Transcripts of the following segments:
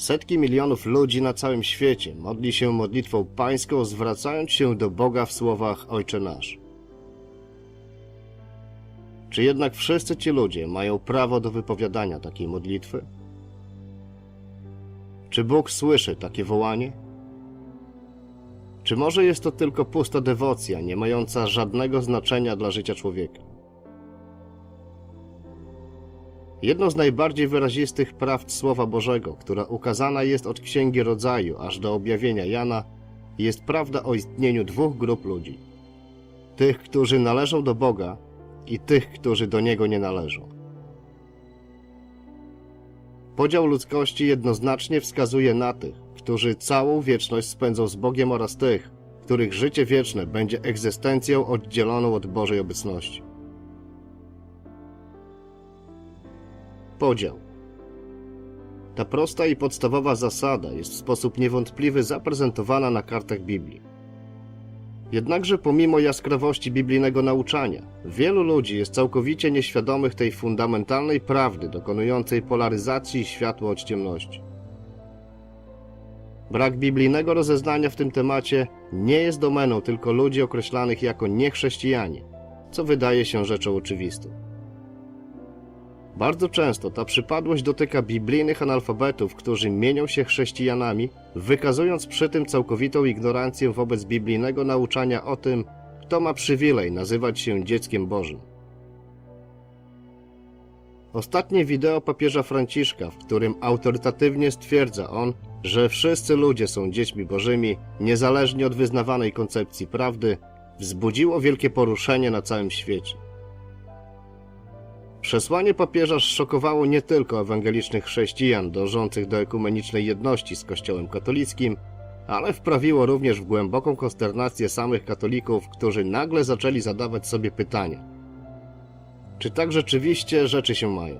Setki milionów ludzi na całym świecie modli się modlitwą pańską, zwracając się do Boga w słowach Ojcze Nasz. Czy jednak wszyscy ci ludzie mają prawo do wypowiadania takiej modlitwy? Czy Bóg słyszy takie wołanie? Czy może jest to tylko pusta dewocja, nie mająca żadnego znaczenia dla życia człowieka? Jedno z najbardziej wyrazistych prawd Słowa Bożego, która ukazana jest od Księgi Rodzaju aż do objawienia Jana, jest prawda o istnieniu dwóch grup ludzi. Tych, którzy należą do Boga i tych, którzy do Niego nie należą. Podział ludzkości jednoznacznie wskazuje na tych, którzy całą wieczność spędzą z Bogiem oraz tych, których życie wieczne będzie egzystencją oddzieloną od Bożej obecności. Podział. Ta prosta i podstawowa zasada jest w sposób niewątpliwy zaprezentowana na kartach Biblii. Jednakże pomimo jaskrawości biblijnego nauczania, wielu ludzi jest całkowicie nieświadomych tej fundamentalnej prawdy dokonującej polaryzacji światła od ciemności. Brak biblijnego rozeznania w tym temacie nie jest domeną tylko ludzi określanych jako niechrześcijanie, co wydaje się rzeczą oczywistą. Bardzo często ta przypadłość dotyka biblijnych analfabetów, którzy mienią się chrześcijanami, wykazując przy tym całkowitą ignorancję wobec biblijnego nauczania o tym, kto ma przywilej nazywać się dzieckiem Bożym. Ostatnie wideo papieża Franciszka, w którym autorytatywnie stwierdza on, że wszyscy ludzie są dziećmi bożymi, niezależnie od wyznawanej koncepcji prawdy, wzbudziło wielkie poruszenie na całym świecie. Przesłanie papieża szokowało nie tylko ewangelicznych chrześcijan dążących do ekumenicznej jedności z Kościołem katolickim, ale wprawiło również w głęboką konsternację samych katolików, którzy nagle zaczęli zadawać sobie pytania. Czy tak rzeczywiście rzeczy się mają?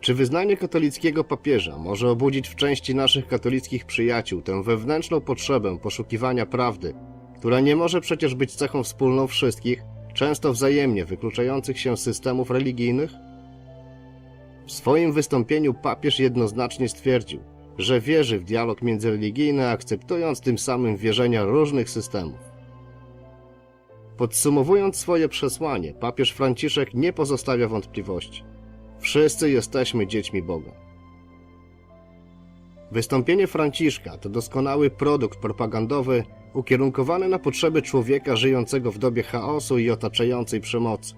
Czy wyznanie katolickiego papieża może obudzić w części naszych katolickich przyjaciół tę wewnętrzną potrzebę poszukiwania prawdy, która nie może przecież być cechą wspólną wszystkich, często wzajemnie wykluczających się systemów religijnych? W swoim wystąpieniu papież jednoznacznie stwierdził, że wierzy w dialog międzyreligijny, akceptując tym samym wierzenia różnych systemów. Podsumowując swoje przesłanie, papież Franciszek nie pozostawia wątpliwości. Wszyscy jesteśmy dziećmi Boga. Wystąpienie Franciszka to doskonały produkt propagandowy ukierunkowany na potrzeby człowieka żyjącego w dobie chaosu i otaczającej przemocy.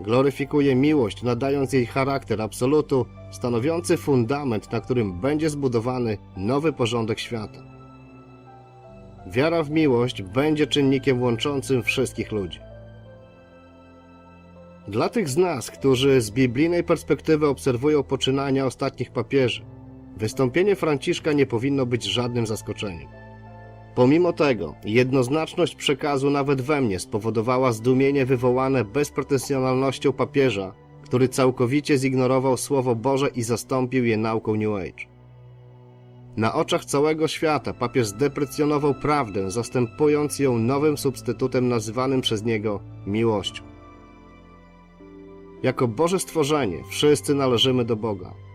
Gloryfikuje miłość, nadając jej charakter absolutu, stanowiący fundament, na którym będzie zbudowany nowy porządek świata. Wiara w miłość będzie czynnikiem łączącym wszystkich ludzi. Dla tych z nas, którzy z biblijnej perspektywy obserwują poczynania ostatnich papieży, wystąpienie Franciszka nie powinno być żadnym zaskoczeniem. Pomimo tego, jednoznaczność przekazu nawet we mnie spowodowała zdumienie wywołane bezpretensjonalnością papieża, który całkowicie zignorował Słowo Boże i zastąpił je nauką New Age. Na oczach całego świata papież zdeprecjonował prawdę, zastępując ją nowym substytutem nazywanym przez niego miłością. Jako Boże stworzenie wszyscy należymy do Boga.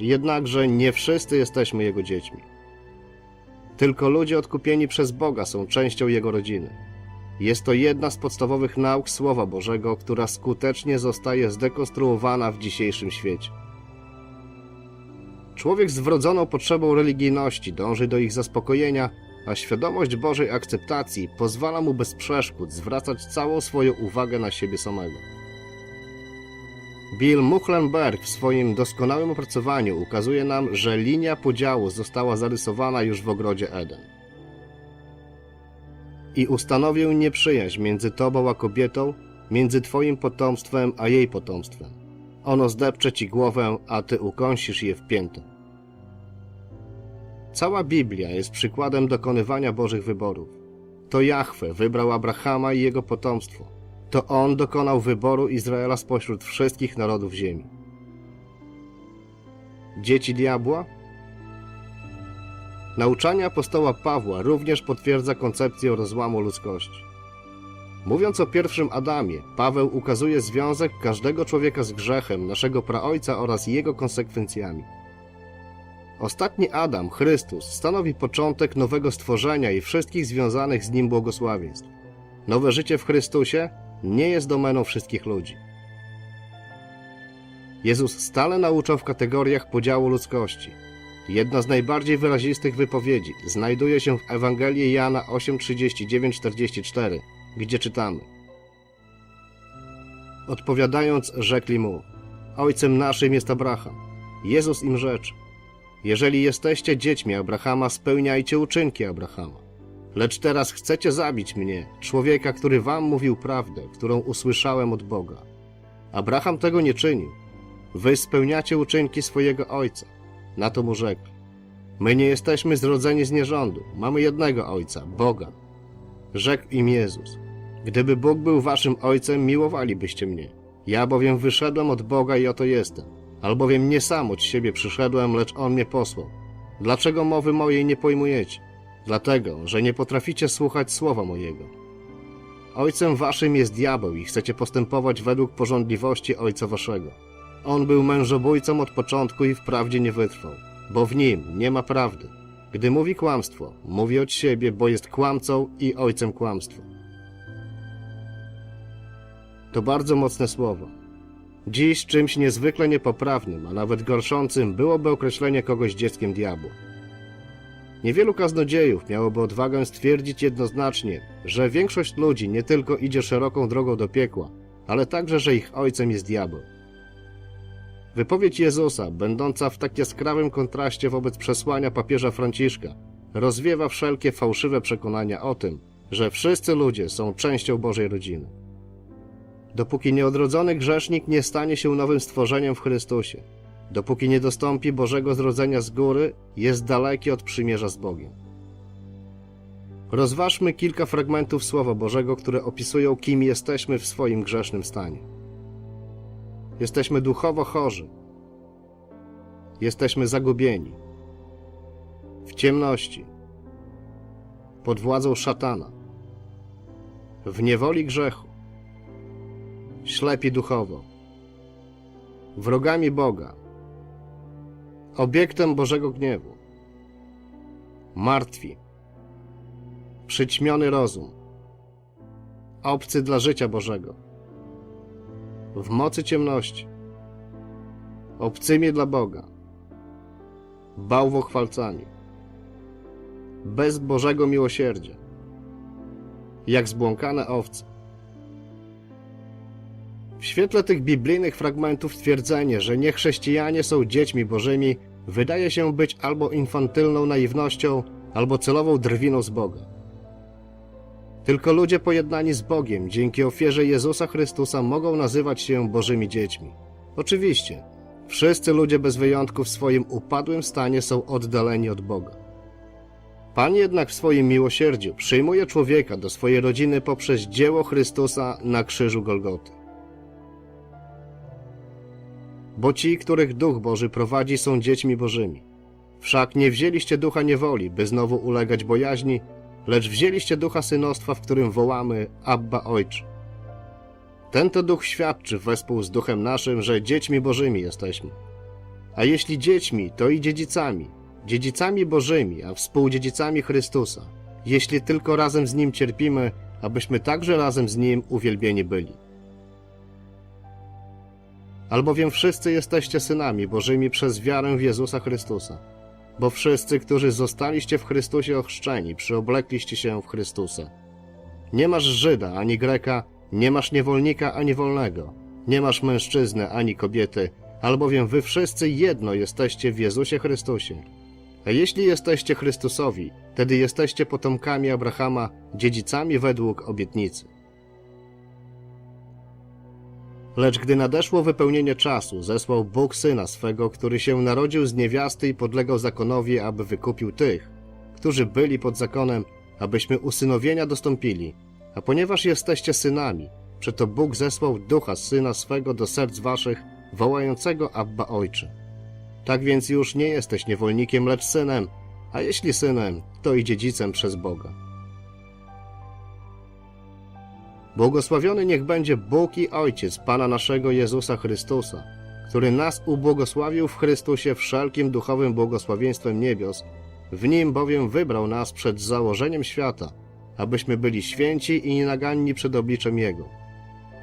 Jednakże nie wszyscy jesteśmy Jego dziećmi. Tylko ludzie odkupieni przez Boga są częścią Jego rodziny. Jest to jedna z podstawowych nauk Słowa Bożego, która skutecznie zostaje zdekonstruowana w dzisiejszym świecie. Człowiek z wrodzoną potrzebą religijności dąży do ich zaspokojenia, a świadomość Bożej akceptacji pozwala mu bez przeszkód zwracać całą swoją uwagę na siebie samego. Bill Muchlenberg w swoim doskonałym opracowaniu ukazuje nam, że linia podziału została zarysowana już w ogrodzie Eden. I ustanowię nieprzyjaźń między tobą a kobietą, między twoim potomstwem a jej potomstwem. Ono zdepcze ci głowę, a ty ukąsisz je w piętę. Cała Biblia jest przykładem dokonywania Bożych wyborów. To Jahwe wybrał Abrahama i jego potomstwo. To on dokonał wyboru Izraela spośród wszystkich narodów ziemi. Dzieci diabła? Nauczanie apostoła Pawła również potwierdza koncepcję rozłamu ludzkości. Mówiąc o pierwszym Adamie, Paweł ukazuje związek każdego człowieka z grzechem, naszego praojca oraz jego konsekwencjami. Ostatni Adam, Chrystus, stanowi początek nowego stworzenia i wszystkich związanych z nim błogosławieństw. Nowe życie w Chrystusie nie jest domeną wszystkich ludzi. Jezus stale nauczał w kategoriach podziału ludzkości. Jedna z najbardziej wyrazistych wypowiedzi znajduje się w Ewangelii Jana 8:39-44, gdzie czytamy: Odpowiadając, rzekli mu: Ojcem naszym jest Abraham. Jezus im rzeczy: Jeżeli jesteście dziećmi Abrahama, spełniajcie uczynki Abrahama. Lecz teraz chcecie zabić mnie, człowieka, który wam mówił prawdę, którą usłyszałem od Boga. Abraham tego nie czynił. Wy spełniacie uczynki swojego ojca. Na to mu rzekł: My nie jesteśmy zrodzeni z nierządu, mamy jednego ojca, Boga. Rzekł im Jezus: Gdyby Bóg był waszym ojcem, miłowalibyście mnie. Ja bowiem wyszedłem od Boga i oto jestem. Albowiem nie sam od siebie przyszedłem, lecz On mnie posłał. Dlaczego mowy mojej nie pojmujecie? Dlatego, że nie potraficie słuchać słowa mojego. Ojcem waszym jest diabeł i chcecie postępować według porządliwości ojca waszego. On był mężobójcą od początku i wprawdzie nie wytrwał, bo w nim nie ma prawdy. Gdy mówi kłamstwo, mówi od siebie, bo jest kłamcą i ojcem kłamstwa. To bardzo mocne słowo. Dziś czymś niezwykle niepoprawnym, a nawet gorszącym byłoby określenie kogoś dzieckiem diabła. Niewielu kaznodziejów miałoby odwagę stwierdzić jednoznacznie, że większość ludzi nie tylko idzie szeroką drogą do piekła, ale także, że ich ojcem jest diabeł. Wypowiedź Jezusa, będąca w tak jaskrawym kontraście wobec przesłania papieża Franciszka, rozwiewa wszelkie fałszywe przekonania o tym, że wszyscy ludzie są częścią Bożej rodziny. Dopóki nieodrodzony grzesznik nie stanie się nowym stworzeniem w Chrystusie, dopóki nie dostąpi Bożego zrodzenia z góry, jest daleki od przymierza z Bogiem. Rozważmy kilka fragmentów Słowa Bożego, które opisują, kim jesteśmy w swoim grzesznym stanie. Jesteśmy duchowo chorzy. Jesteśmy zagubieni. W ciemności. Pod władzą szatana. W niewoli grzechu. Ślepi duchowo. Wrogami Boga. Obiektem Bożego gniewu. Martwi. Przyćmiony rozum. Obcy dla życia Bożego w mocy ciemności, obcymi dla Boga, bałwochwalcami, bez Bożego miłosierdzia, jak zbłąkane owce. W świetle tych biblijnych fragmentów twierdzenie, że niechrześcijanie są dziećmi Bożymi, wydaje się być albo infantylną naiwnością, albo celową drwiną z Boga. Tylko ludzie pojednani z Bogiem dzięki ofierze Jezusa Chrystusa mogą nazywać się Bożymi dziećmi. Oczywiście, wszyscy ludzie bez wyjątku w swoim upadłym stanie są oddaleni od Boga. Pan jednak w swoim miłosierdziu przyjmuje człowieka do swojej rodziny poprzez dzieło Chrystusa na krzyżu Golgoty. Bo ci, których Duch Boży prowadzi, są dziećmi Bożymi. Wszak nie wzięliście ducha niewoli, by znowu ulegać bojaźni, lecz wzięliście ducha synostwa, w którym wołamy Abba Ojcze. Ten to duch świadczy wespół z duchem naszym, że dziećmi bożymi jesteśmy. A jeśli dziećmi, to i dziedzicami, dziedzicami bożymi, a współdziedzicami Chrystusa, jeśli tylko razem z Nim cierpimy, abyśmy także razem z Nim uwielbieni byli. Albowiem wszyscy jesteście synami bożymi przez wiarę w Jezusa Chrystusa bo wszyscy, którzy zostaliście w Chrystusie ochrzczeni, przyoblekliście się w Chrystusa. Nie masz Żyda ani Greka, nie masz niewolnika ani wolnego, nie masz mężczyzny ani kobiety, albowiem wy wszyscy jedno jesteście w Jezusie Chrystusie. A jeśli jesteście Chrystusowi, wtedy jesteście potomkami Abrahama, dziedzicami według obietnicy. Lecz gdy nadeszło wypełnienie czasu, zesłał Bóg Syna swego, który się narodził z niewiasty i podlegał zakonowi, aby wykupił tych, którzy byli pod zakonem, abyśmy usynowienia dostąpili. A ponieważ jesteście synami, przeto Bóg zesłał Ducha Syna swego do serc waszych, wołającego Abba Ojcze. Tak więc już nie jesteś niewolnikiem, lecz synem, a jeśli synem, to i dziedzicem przez Boga. Błogosławiony niech będzie Bóg i Ojciec Pana naszego Jezusa Chrystusa, który nas ubłogosławił w Chrystusie wszelkim duchowym błogosławieństwem niebios, w nim bowiem wybrał nas przed założeniem świata, abyśmy byli święci i nienaganni przed obliczem Jego.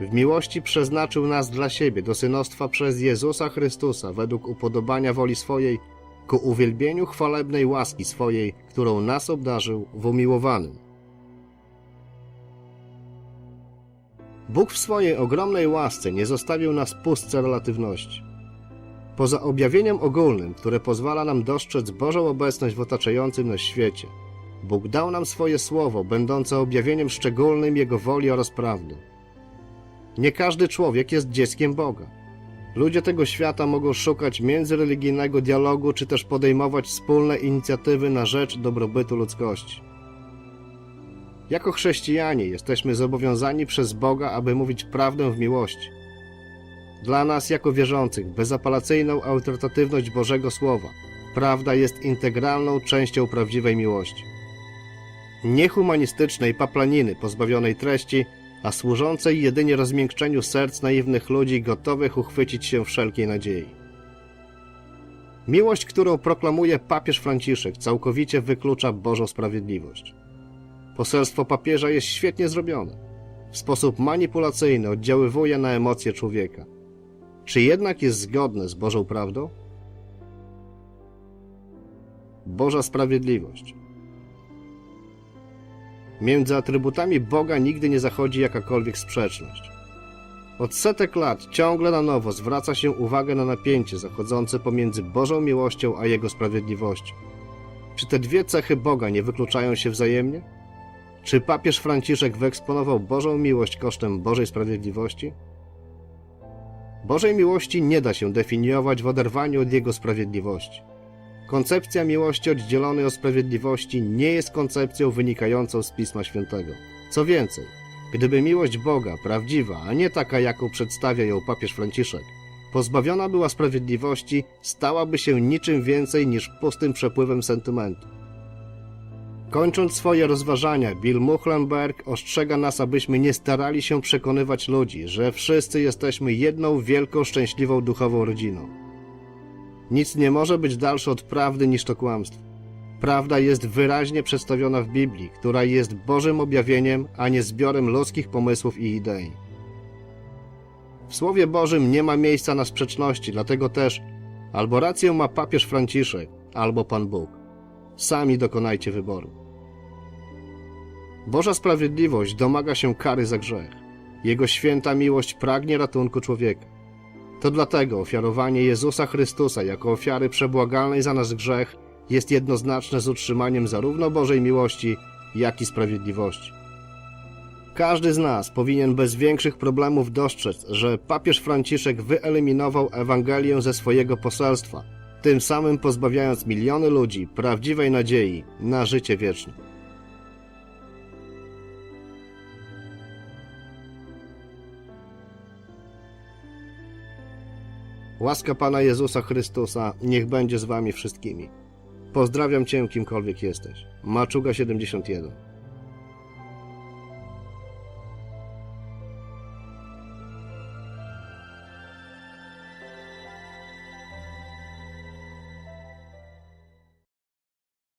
W miłości przeznaczył nas dla siebie do synostwa przez Jezusa Chrystusa według upodobania woli swojej, ku uwielbieniu chwalebnej łaski swojej, którą nas obdarzył w umiłowanym. Bóg w swojej ogromnej łasce nie zostawił nas pustce relatywności. Poza objawieniem ogólnym, które pozwala nam dostrzec Bożą obecność w otaczającym nas świecie, Bóg dał nam swoje słowo, będące objawieniem szczególnym Jego woli oraz prawdy. Nie każdy człowiek jest dzieckiem Boga. Ludzie tego świata mogą szukać międzyreligijnego dialogu, czy też podejmować wspólne inicjatywy na rzecz dobrobytu ludzkości. Jako chrześcijanie jesteśmy zobowiązani przez Boga, aby mówić prawdę w miłości. Dla nas, jako wierzących, bezapelacyjną autorytatywność Bożego Słowa, prawda jest integralną częścią prawdziwej miłości. Nie humanistycznej paplaniny pozbawionej treści, a służącej jedynie rozmiękczeniu serc naiwnych ludzi gotowych uchwycić się wszelkiej nadziei. Miłość, którą proklamuje papież Franciszek, całkowicie wyklucza Bożą sprawiedliwość. Poselstwo papieża jest świetnie zrobione. W sposób manipulacyjny oddziaływuje na emocje człowieka. Czy jednak jest zgodne z Bożą prawdą? Boża sprawiedliwość. Między atrybutami Boga nigdy nie zachodzi jakakolwiek sprzeczność. Od setek lat ciągle na nowo zwraca się uwagę na napięcie zachodzące pomiędzy Bożą miłością a Jego sprawiedliwością. Czy te dwie cechy Boga nie wykluczają się wzajemnie? Czy papież Franciszek wyeksponował Bożą miłość kosztem Bożej sprawiedliwości? Bożej miłości nie da się definiować w oderwaniu od Jego sprawiedliwości. Koncepcja miłości oddzielonej od sprawiedliwości nie jest koncepcją wynikającą z Pisma Świętego. Co więcej, gdyby miłość Boga, prawdziwa, a nie taka, jaką przedstawia ją papież Franciszek, pozbawiona była sprawiedliwości, stałaby się niczym więcej niż pustym przepływem sentymentu. Kończąc swoje rozważania, Bill Muchlenberg ostrzega nas, abyśmy nie starali się przekonywać ludzi, że wszyscy jesteśmy jedną wielką, szczęśliwą duchową rodziną. Nic nie może być dalsze od prawdy niż to kłamstwo. Prawda jest wyraźnie przedstawiona w Biblii, która jest Bożym objawieniem, a nie zbiorem ludzkich pomysłów i idei. W Słowie Bożym nie ma miejsca na sprzeczności, dlatego też albo rację ma papież Franciszek, albo Pan Bóg. Sami dokonajcie wyboru. Boża sprawiedliwość domaga się kary za grzech. Jego święta miłość pragnie ratunku człowieka. To dlatego ofiarowanie Jezusa Chrystusa jako ofiary przebłagalnej za nas grzech jest jednoznaczne z utrzymaniem zarówno Bożej miłości, jak i sprawiedliwości. Każdy z nas powinien bez większych problemów dostrzec, że papież Franciszek wyeliminował Ewangelię ze swojego poselstwa, tym samym pozbawiając miliony ludzi prawdziwej nadziei na życie wieczne. Łaska Pana Jezusa Chrystusa niech będzie z Wami wszystkimi. Pozdrawiam Cię, kimkolwiek jesteś. Maczuga 71